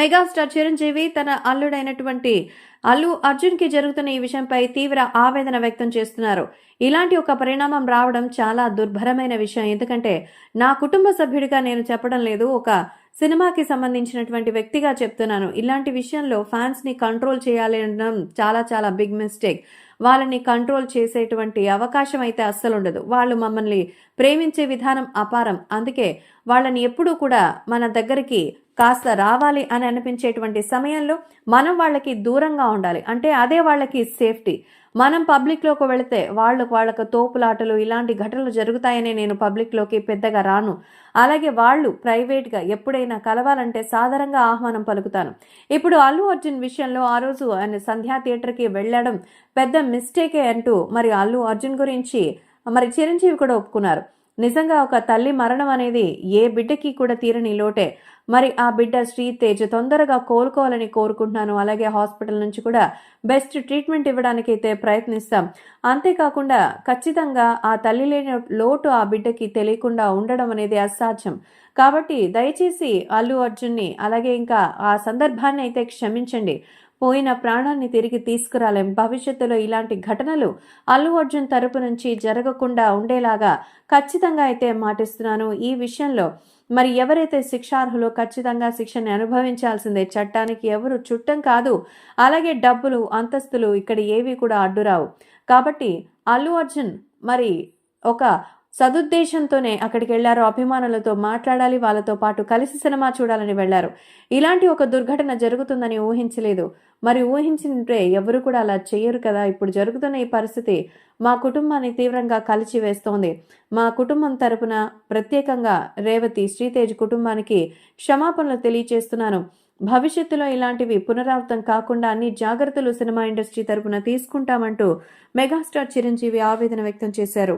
Megastar Chiranjeevi తన అల్లుడైనటువంటి అల్లు అర్జున్కి జరుగుతున్న ఈ విషయంపై తీవ్ర ఆవేదన వ్యక్తం చేస్తున్నారు. ఇలాంటి ఒక పరిణామం రావడం చాలా దుర్భరమైన విషయం. ఎందుకంటే నా కుటుంబ సభ్యుడిగా నేను చెప్పడం లేదు ఒక సినిమాకి సంబంధించినటువంటి వ్యక్తిగా చెప్తున్నాను. ఇలాంటి విషయంలో ఫ్యాన్స్ని కంట్రోల్ చేయాలి అనడం చాలా చాలా బిగ్ మిస్టేక్. వాళ్ళని కంట్రోల్ చేసేటువంటి అవకాశం అయితే అస్సలు ఉండదు. వాళ్ళు మమ్మల్ని ప్రేమించే విధానం అపారం. అందుకే వాళ్ళని ఎప్పుడూ కూడా మన దగ్గరికి కాస్త రావాలి అని అనిపించేటువంటి సమయంలో మనం వాళ్ళకి దూరంగా ఉండాలి. అంటే అదే వాళ్ళకి సేఫ్టీ. మనం పబ్లిక్లోకి వెళితే వాళ్ళకు వాళ్ళకు తోపులాటలు ఇలాంటి ఘటనలు జరుగుతాయని నేను పబ్లిక్లోకి పెద్దగా రాను. అలాగే వాళ్ళు ప్రైవేట్గా ఎప్పుడైనా కలవాలంటే సాధారణంగా ఆహ్వానం పలుకుతాను. ఇప్పుడు అల్లు అర్జున్ విషయంలో ఆ రోజు ఆయన సంధ్యా థియేటర్కి వెళ్ళడం పెద్ద మిస్టేకే అంటూ మరి అల్లు అర్జున్ గురించి మరి చిరంజీవి కూడా ఒప్పుకున్నారు. నిజంగా ఒక తల్లి మరణం అనేది ఏ బిడ్డకి కూడా తీరని లోటే. మరి ఆ బిడ్డ శ్రీతేజ్ తొందరగా కోలుకోవాలని కోరుకుంటున్నాను. అలాగే హాస్పిటల్ నుంచి కూడా బెస్ట్ ట్రీట్మెంట్ ఇవ్వడానికి అయితే ప్రయత్నిస్తాం. అంతేకాకుండా ఖచ్చితంగా ఆ తల్లి లేని లోటు ఆ బిడ్డకి తెలియకుండా ఉండడం అనేది అసాధ్యం. కాబట్టి దయచేసి అల్లు అర్జున్ని అలాగే ఇంకా ఆ సందర్భాన్ని అయితే క్షమించండి. పోయిన ప్రాణాన్ని తిరిగి తీసుకురాలేం. భవిష్యత్తులో ఇలాంటి ఘటనలు అల్లు అర్జున్ తరపు నుంచి జరగకుండా ఉండేలాగా ఖచ్చితంగా అయితే మాటిస్తున్నాను. ఈ విషయంలో మరి ఎవరైతే శిక్షార్హులో ఖచ్చితంగా శిక్షని అనుభవించాల్సిందే చట్టానికి ఎవరు చుట్టం కాదు అలాగే డబ్బులు అంతస్తులు ఇక్కడ ఏవి కూడా అడ్డురావు. కాబట్టి అల్లు అర్జున్ మరి ఒక సదుద్దేశంతోనే అక్కడికి వెళ్ళారు అభిమానులతో మాట్లాడాలి. వాళ్ళతో పాటు కలిసి సినిమా చూడాలని వెళ్ళారు. ఇలాంటి ఒక దుర్ఘటన జరుగుతుందని ఊహించలేదు. మరి ఊహించింటే ఎవరు కూడా అలా చేయరు కదా? ఇప్పుడు జరుగుతున్న ఈ పరిస్థితి మా కుటుంబాన్ని తీవ్రంగా కలిచి వేస్తోంది మా కుటుంబం తరపున ప్రత్యేకంగా రేవతి శ్రీతేజ్ కుటుంబానికి క్షమాపణలు తెలియచేస్తున్నాను. భవిష్యత్తులో ఇలాంటివి పునరావృతం కాకుండా అన్ని జాగ్రత్తలు సినిమా ఇండస్ట్రీ తరపున తీసుకుంటామంటూ మెగాస్టార్ చిరంజీవి ఆవేదన వ్యక్తం చేశారు.